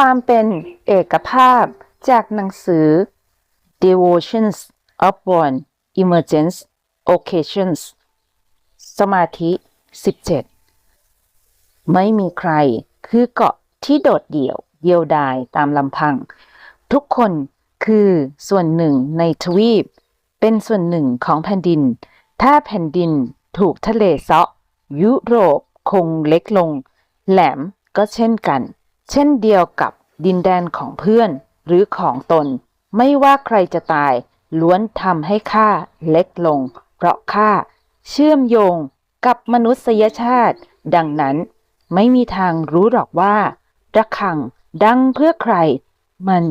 ความเป็นเอกภาพจากหนังสือ Devotions of One Emergence Occasions สมาธิ 17 ไม่มีใครคือเกาะที่โดดเดี่ยวเดียวดายตามลำพัง ทุกคนคือส่วนหนึ่งในทวีป เป็นส่วนหนึ่งของแผ่นดิน ถ้าแผ่นดินถูกทะเลเซาะ ยุโรปคงเล็กลง แหลมก็เช่นกัน เช่นเดียวกับดินแดนของเพื่อนหรือของตน ไม่ว่าใครจะตาย ล้วนทำให้ข้าเล็กลง เพราะข้าเชื่อมโยงกับมนุษยชาติ ดังนั้นไม่มีทางรู้หรอกว่าระฆังดังเพื่อใคร มัน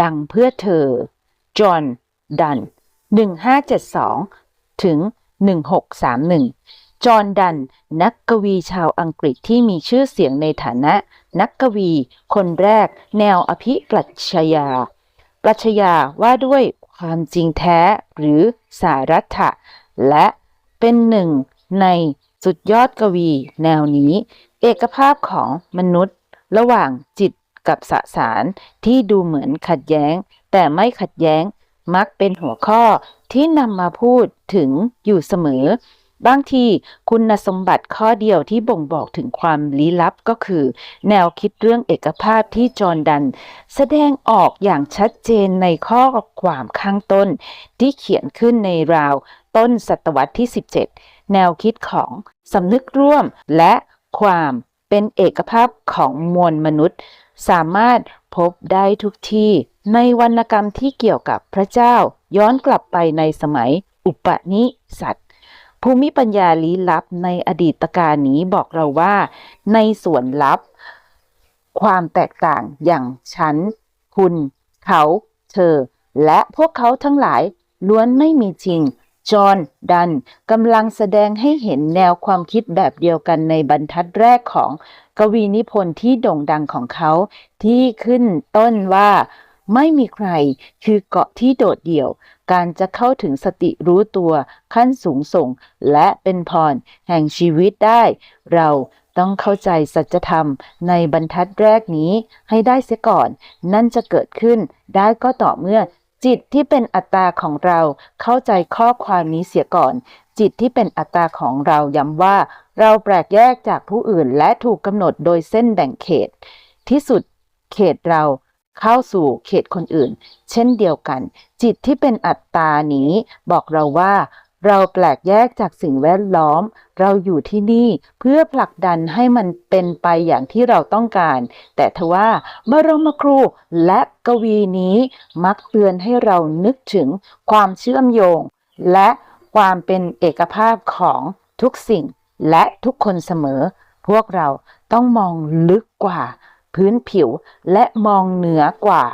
ดังเพื่อเธอ จอห์น ดัน 1572 ถึง 1631 จอห์นดัน นักกวีชาวอังกฤษที่มีชื่อเสียงในฐานะ นักกวี คนแรก แนวอภิปรัชญาปรัชญาว่าด้วยความจริงแท้หรือสารัตถะ และเป็นหนึ่งในสุดยอดกวี แนวนี้ เอกภาพของมนุษย์ ระหว่างจิตกับสสารที่ดูเหมือนขัดแย้ง แต่ไม่ขัดแย้งมักเป็นหัวข้อที่นำมาพูดถึงอยู่เสมอ บางทีคุณสมบัติข้อเดียวที่บ่งบอกถึงความลี้ลับก็คือ แนวคิดเรื่องเอกภาพที่จอร์ดัน แสดงออกอย่างชัดเจนในข้อความข้างต้น ที่เขียนขึ้นในราวต้นศตวรรษที่ 17 แนวคิดของสำนึกร่วมและความเป็นเอกภาพของมวลมนุษย์ สามารถพบได้ทุกที่ในวรรณกรรมที่เกี่ยวกับพระเจ้าย้อนกลับไปในสมัยอุปนิสัต ภูมิปัญญาลี้ลับในอดีตการนี้บอกเราว่า ในส่วนลับ ความแตกต่างอย่างฉัน คุณ เขา เธอ และพวกเขาทั้งหลายล้วนไม่มีจริง จอห์นดันกำลังแสดงให้เห็นแนวความคิดแบบเดียวกันในบรรทัดแรกของกวีนิพนธ์ที่โด่งดังของเขา ที่ขึ้นต้นว่า ไม่มีใครคือเกาะที่โดดเดี่ยว การจะเข้าถึงสติรู้ตัวขั้นสูงส่ง และเป็นพรแห่งชีวิตได้ เราต้องเข้าใจสัจธรรมในบรรทัดแรกนี้ให้ได้เสียก่อน นั่นจะเกิดขึ้นได้ก็ต่อเมื่อ จิตที่เป็นอัตตาของเราเข้าใจข้อความนี้เสียก่อน จิตที่เป็นอัตตาของเราย้ำว่า เราแปลกแยกจากผู้อื่นและถูกกำหนดโดยเส้นแบ่งเขต ที่สุดเขตเรา เข้าสู่เขตคนอื่น เช่นเดียวกัน จิตที่เป็นอัตตานี้ บอกเราว่า เราแปลกแยกจากสิ่งแวดล้อม เราอยู่ที่นี่เพื่อผลักดันให้มันเป็นไปอย่างที่เราต้องการ แต่ทว่าบรมครูและกวีนี้มักเตือนให้เรานึกถึงความเชื่อมโยง และความเป็นเอกภาพของทุกสิ่งและทุกคนเสมอ พวกเราต้องมองลึกกว่า พื้นผิวและมองเหนือกว่า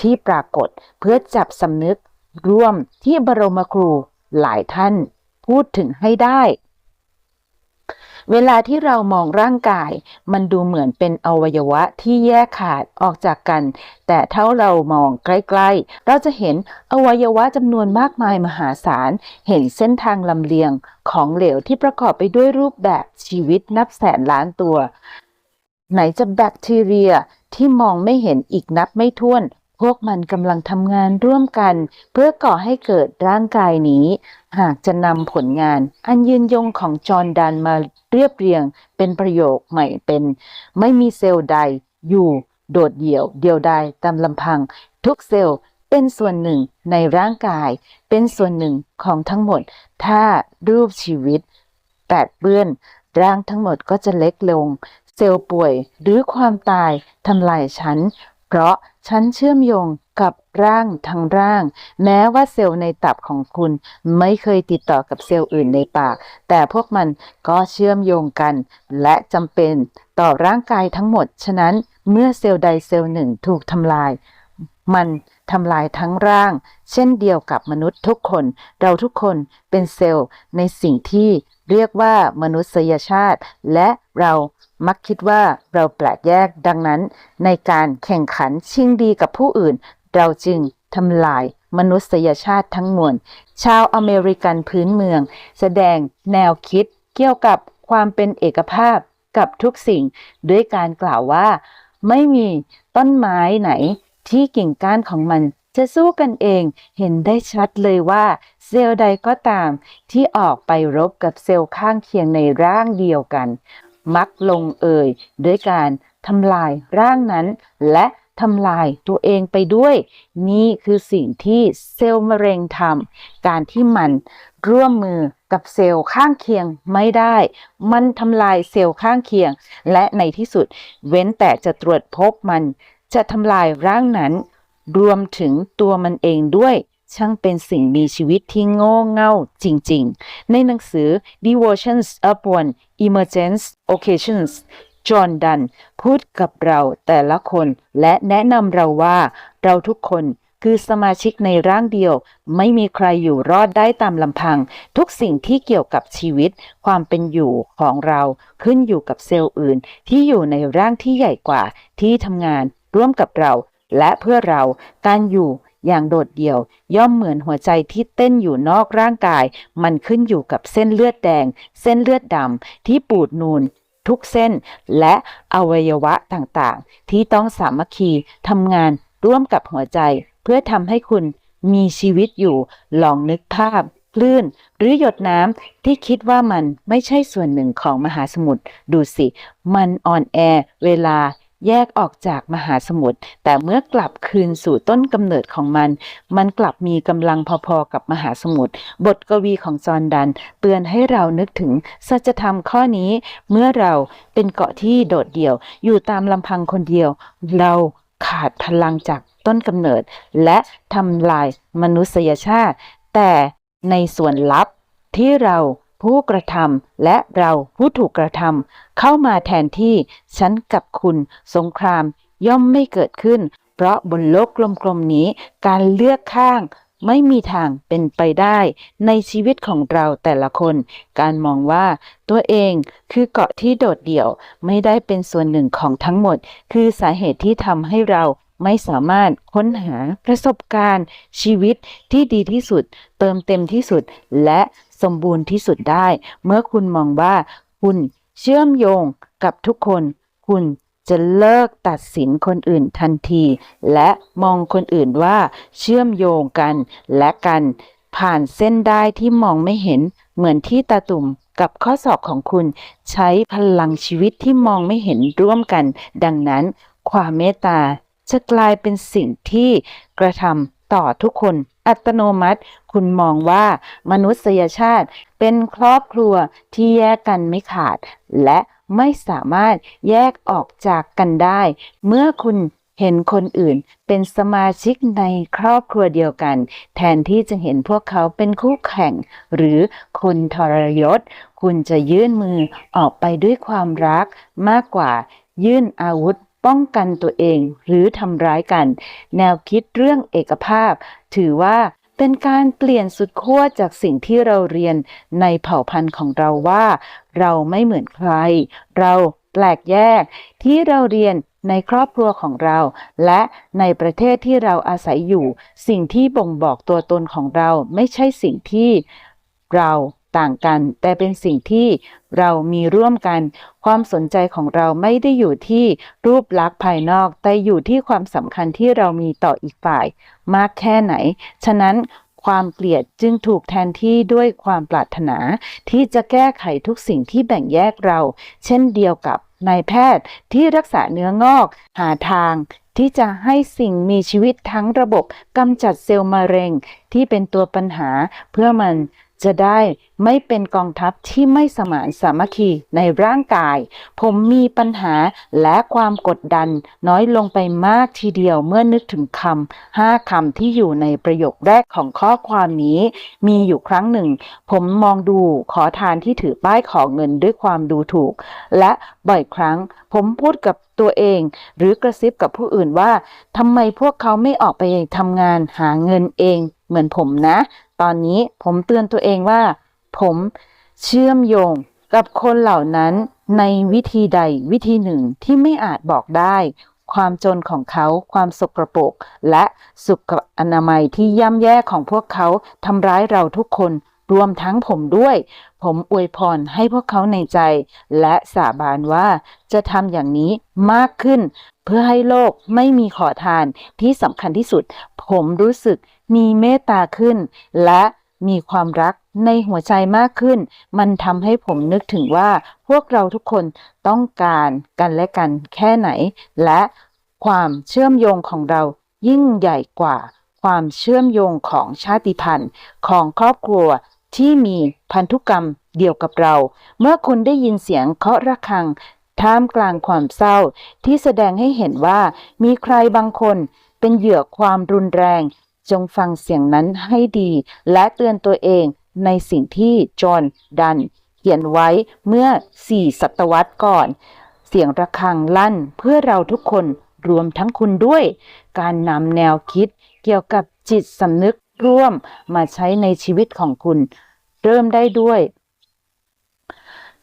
ที่ปรากฏเพื่อจับสำนึกร่วมที่บรมครูหลายท่านพูดถึงให้ได้ เวลาที่เรามองร่างกาย มันดูเหมือนเป็นอวัยวะที่แยกขาดออกจากกัน แต่ถ้าเรามองใกล้ๆ เราจะเห็นอวัยวะจำนวนมากมายมหาศาล เห็นเส้นทางลำเลียงของเหลวที่ประกอบไปด้วยรูปแบบชีวิตนับแสนล้านตัว ไหนจะแบคทีเรียที่มองไม่เห็นอีกนับไม่ถ้วน พวกมันกำลังทำงานร่วมกัน เพื่อก่อให้เกิดร่างกายนี้ หากจะนำผลงาน อันยืนยงของจอห์นดันมาเรียบเรียงเป็นประโยคใหม่เป็น ไม่มีเซลล์ใดอยู่โดดเดี่ยวเดียวดายตามลำพัง ทุกเซลล์เป็นส่วนหนึ่งในร่างกาย เป็นส่วนหนึ่งของทั้งหมด ถ้ารูปชีวิตแปดเปื้อนร่างทั้งหมดก็จะเล็กลง เซลล์ป่วยหรือความตายทำลายฉัน เพราะฉันเชื่อมโยงกับร่างทั้งร่าง แม้ว่าเซลล์ในตับของคุณไม่เคยติดต่อกับเซลล์อื่นในปาก แต่พวกมันก็เชื่อมโยงกัน และจำเป็นต่อร่างกายทั้งหมด ฉะนั้นเมื่อเซลล์ใดเซลล์หนึ่งถูกทำลาย มันทำลายทั้งร่าง เช่นเดียวกับมนุษย์ทุกคน เราทุกคนเป็นเซลล์ในสิ่งที่เรียกว่ามนุษยชาติ และเรา มักคิดว่าเราแปลกแยกดังนั้น ในการแข่งขันชิงดีกับผู้อื่น เราจึงทำลายมนุษยชาติทั้งมวล ชาวอเมริกันพื้นเมือง แสดงแนวคิดเกี่ยวกับความเป็นเอกภาพกับทุกสิ่ง ด้วยการกล่าวว่า ไม่มีต้นไม้ไหนที่กิ่งก้านของมันจะสู้กันเองเห็นได้ชัดเลยว่า เซลล์ใดก็ตามที่ออกไปรบกับเซลล์ข้างเคียงในร่างเดียวกัน มักลงเอยด้วยการทำลายร่างนั้น และทำลายตัวเองไปด้วย นี่คือสิ่งที่เซลล์มะเร็งทำการที่มันร่วมมือกับเซลล์ข้างเคียงไม่ได้ มันทำลายเซลล์ข้างเคียง และในที่สุด เว้นแต่จะตรวจพบมันจะทำลายร่างนั้น รวมถึงตัวมันเองด้วย ช่างเป็นสิ่งมีชีวิตที่โง่เง่าจริงๆ ในหนังสือ Devotions Upon Emergence Occasions จอห์นดันพูดกับเราแต่ละคนและแนะนำเราว่าเราทุกคนคือสมาชิกในร่างเดียว ไม่มีใครอยู่รอดได้ตามลำพัง ทุกสิ่งที่เกี่ยวกับชีวิต ความเป็นอยู่ของเราขึ้นอยู่กับเซลล์อื่น ที่อยู่ในร่างที่ใหญ่กว่าที่ทำงานร่วมกับเรา และเพื่อเราการอยู่ อย่างโดดเดี่ยว ย่อมเหมือนหัวใจที่เต้นอยู่นอกร่างกาย มันขึ้นอยู่กับเส้นเลือดแดง เส้นเลือดดำที่ปูดนูนทุกเส้นและอวัยวะต่างๆ ที่ต้องสามัคคีทำงานร่วมกับหัวใจ เพื่อทำให้คุณมีชีวิตอยู่ ลองนึกภาพคลื่น หรือหยดน้ำที่คิดว่ามันไม่ใช่ส่วนหนึ่งของมหาสมุทรดูสิ มันอ่อนแอเวลา แยกออกจากมหาสมุทรแต่เมื่อกลับคืนสู่ต้นกำเนิดของมัน มันกลับมีกำลังพอๆกับมหาสมุทรบทกวีของจอห์นดัน เตือนให้เรานึกถึงสัจธรรมข้อนี้ เมื่อเราเป็นเกาะที่โดดเดี่ยว อยู่ตามลำพังคนเดียว เราขาดพลังจากต้นกำเนิด และทำลายมนุษยชาติ แต่ในส่วนลับที่เรา ผู้กระทำและเราผู้ถูกกระทำเข้ามาแทนที่ฉันกับคุณสงครามย่อมไม่เกิดขึ้น เพราะบนโลกกลมๆนี้ การเลือกข้างไม่มีทางเป็นไปได้ในชีวิตของเราแต่ละคน การมองว่าตัวเองคือเกาะที่โดดเดี่ยวไม่ได้เป็นส่วนหนึ่งของทั้งหมด คือสาเหตุที่ทำให้เราไม่สามารถค้นหาประสบการณ์ ชีวิตที่ดีที่สุด เติมเต็มที่สุด และ สมบูรณ์ที่สุดได้ เมื่อคุณมองว่า คุณเชื่อมโยงกับทุกคน คุณจะเลิกตัดสินคนอื่นทันที และมองคนอื่นว่าเชื่อมโยงกันและกัน ผ่านเส้นได้ที่มองไม่เห็นเหมือนที่ตาตุ่มกับข้อศอกของคุณ ใช้พลังชีวิตที่มองไม่เห็นร่วมกัน ดังนั้น ความเมตตาจะกลายเป็นสิ่งที่กระทำต่อทุกคน อัตโนมัติ คุณมองว่ามนุษยชาติเป็นครอบครัวที่แยกกันไม่ขาด และไม่สามารถแยกออกจากกันได้ เมื่อคุณเห็นคนอื่นเป็นสมาชิกในครอบครัวเดียวกัน แทนที่จะเห็นพวกเขาเป็นคู่แข่ง หรือคนทรยศ คุณจะยื่นมือออกไปด้วยความรักมากกว่ายื่นอาวุธ ป้องกันตัวเองหรือทำร้ายกัน แนวคิดเรื่องเอกภาพ ถือว่าเป็นการเปลี่ยนสุดขั้วจากสิ่งที่เราเรียนในเผ่าพันธุ์ของเราว่า เราไม่เหมือนใคร เราแปลกแยก ที่เราเรียนในครอบครัวของเรา และในประเทศที่เราอาศัยอยู่ สิ่งที่บ่งบอกตัวตนของเราไม่ใช่สิ่งที่เรา ต่างกัน แต่เป็นสิ่งที่เรามีร่วมกัน ความสนใจของเราไม่ได้อยู่ที่รูปลักษณ์ภายนอก แต่อยู่ที่ความสำคัญที่เรามีต่ออีกฝ่าย มากแค่ไหน ฉะนั้นความเกลียดจึงถูกแทนที่ด้วยความปรารถนา ที่จะแก้ไขทุกสิ่งที่แบ่งแยกเรา เช่นเดียวกับนายแพทย์ที่รักษาเนื้องอก หาทางที่จะให้สิ่งมีชีวิตทั้งระบบกำจัดเซลล์มะเร็งที่เป็นตัวปัญหาเพื่อมัน จะได้ไม่เป็นกองทัพที่ไม่สมานสามัคคีในร่างกาย ผมมีปัญหาและความกดดันน้อยลงไปมากทีเดียวเมื่อนึกถึงคำห้าคำที่อยู่ในประโยคแรกของข้อความนี้ มีอยู่ครั้งหนึ่ง ผมมองดูขอทานที่ถือป้ายขอเงินด้วยความดูถูก และบ่อยครั้งผมพูดกับตัวเอง หรือกระซิบกับผู้อื่นว่าทำไมพวกเขาไม่ออกไปทำงานหาเงินเอง เหมือนผมนะ ตอนนี้ผมเตือนตัวเองว่า ผมเชื่อมโยงกับคนเหล่านั้นในวิธีใดวิธีหนึ่งที่ไม่อาจบอกได้ ความจนของเขา ความสกรปรกและสุขอนามัยที่ย่ำแย่ของพวกเขาทำร้ายเราทุกคนรวมทั้งผมด้วย ผมอวยพรให้พวกเขาในใจ และสาบานว่าจะทำอย่างนี้มากขึ้น เพื่อให้โลกไม่มีขอทานที่สำคัญที่สุด ผมรู้สึก มีเมตตาขึ้น และมีความรักในหัวใจมากขึ้น มันทำให้ผมนึกถึงว่าพวกเราทุกคนต้องการกันและกันแค่ไหน และความเชื่อมโยงของเรายิ่งใหญ่กว่า ความเชื่อมโยงของชาติพันธุ์ ของครอบครัวที่มีพันธุกรรมเดียวกับเรา เมื่อคุณได้ยินเสียงเคาะระฆัง ท่ามกลางความเศร้า ที่แสดงให้เห็นว่ามีใครบางคนเป็นเหยื่อความรุนแรง จงฟังเสียงนั้นให้ดี และเตือนตัวเองในสิ่งที่จอห์นดัน เขียนไว้เมื่อสี่ศตวรรษก่อน เสียงระฆังลั่นเพื่อเราทุกคนรวมทั้งคุณด้วย การนำแนวคิดเกี่ยวกับจิตสำนึกร่วมมาใช้ในชีวิตของคุณ เริ่มได้ด้วย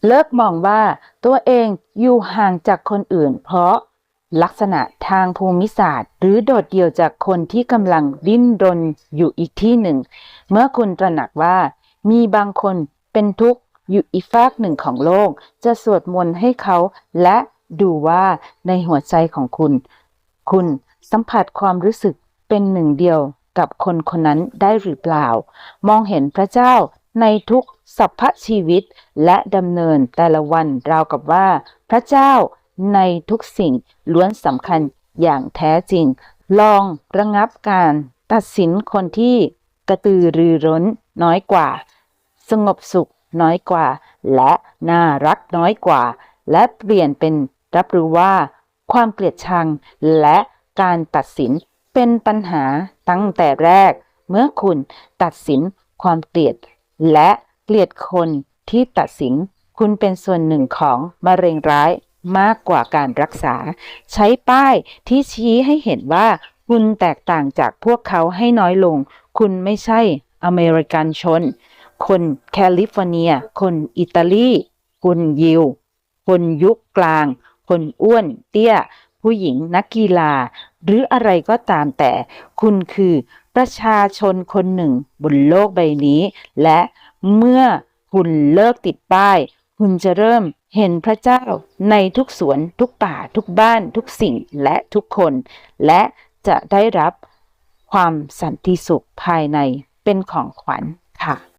เลิกมองว่าตัวเองอยู่ห่างจากคนอื่น เพราะ ลักษณะทางภูมิศาสตร์ หรือโดดเดี่ยวจากคนที่กำลังดิ้นรนอยู่อีกที่หนึ่ง เมื่อคุณตระหนักว่า มีบางคนเป็นทุกข์อยู่อีกฟากหนึ่งของโลก จะสวดมนต์ให้เขาและดูว่าในหัวใจของคุณ คุณสัมผัสความรู้สึกเป็นหนึ่งเดียวกับคนคนนั้นได้หรือเปล่า มองเห็นพระเจ้าในทุกสัพพชีวิตและดำเนินแต่ละวันราวกับว่า พระเจ้า ในทุกสิ่งล้วนสำคัญอย่างแท้จริง ลองระงับการตัดสินคนที่กระตือรือร้นน้อยกว่า สงบสุขน้อยกว่า และน่ารักน้อยกว่า และเปลี่ยนเป็นรับรู้ว่า ความเกลียดชังและการตัดสินเป็นปัญหาตั้งแต่แรก เมื่อคุณตัดสินความเกลียด และเกลียดคนที่ตัดสิน คุณเป็นส่วนหนึ่งของมะเร็งร้าย มากกว่าการรักษา ใช้ป้ายที่ชี้ให้เห็นว่าคุณแตกต่างจากพวกเขาให้น้อยลง คุณไม่ใช่อเมริกันชน คนแคลิฟอร์เนีย คนอิตาลี คนยิว คนยุคกลาง คนอ้วน เตี้ย ผู้หญิงนักกีฬา หรืออะไรก็ตามแต่ คุณคือประชาชนคนหนึ่งบนโลกใบนี้ และเมื่อคุณเลิกติดป้าย คุณจะเริ่ม เห็นพระเจ้าในทุกสวนทุกป่าทุกบ้านทุกสิ่งและทุกคน และจะได้รับความสันติสุขภายในเป็นของขวัญค่ะ